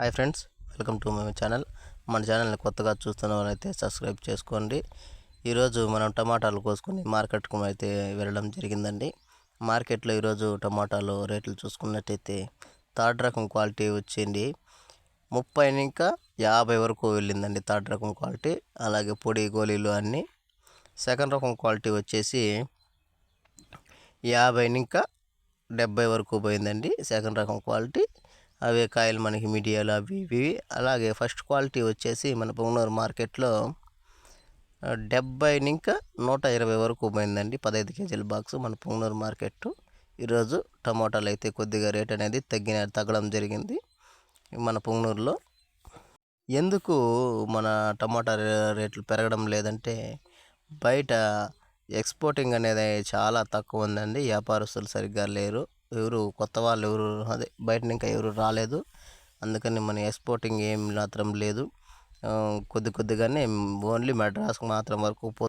Hi friends welcome to my channel. మన ఛానల్ని కొత్తగా చూస్తున్న వాళ్ళైతే సబ్స్క్రైబ్ చేసుకోండి. ఈరోజు మనం టమాటాలు కోసుకొని మార్కెట్కు అయితే వెళ్ళడం జరిగిందండి. మార్కెట్లో ఈరోజు టమాటాలు రేట్లు చూసుకున్నట్టయితే థర్డ్ రకం క్వాలిటీ వచ్చింది. ముప్పై ఇంకా యాభై వరకు వెళ్ళిందండి థర్డ్ రకం క్వాలిటీ. అలాగే పొడి గోళీలు అన్నీ. సెకండ్ రకం క్వాలిటీ వచ్చేసి యాభై ఇంకా డెబ్బై వరకు పోయిందండి సెకండ్ రకం క్వాలిటీ. అవే కాయలు మనకి మీడియాలు అవి ఇవి. అలాగే ఫస్ట్ క్వాలిటీ వచ్చేసి మన పొంగనూరు మార్కెట్లో డెబ్బై ఇంకా నూట ఇరవై వరకు పోయిందండి. పదహైదు కేజీల బాక్స్ మన పొంగనూరు మార్కెట్ ఈరోజు టమాటాలు అయితే కొద్దిగా రేట్ అనేది తగ్గిన తగ్గడం జరిగింది మన పొంగనూరులో ఎందుకు మన టమాటా రేట్లు పెరగడం లేదంటే బయట ఎక్స్పోర్టింగ్ అనేది చాలా తక్కువ ఉందండి. వ్యాపారస్తులు సరిగ్గా లేరు. ఎవరు కొత్త వాళ్ళు ఎవరు అదే బయట ఇంకా ఎవరు రాలేదు. అందుకని మన ఎక్స్పోర్టింగ్ ఏం మాత్రం లేదు. కొద్ది కొద్దిగానే ఓన్లీ మెడ్రాస్కి మాత్రం వరకు పో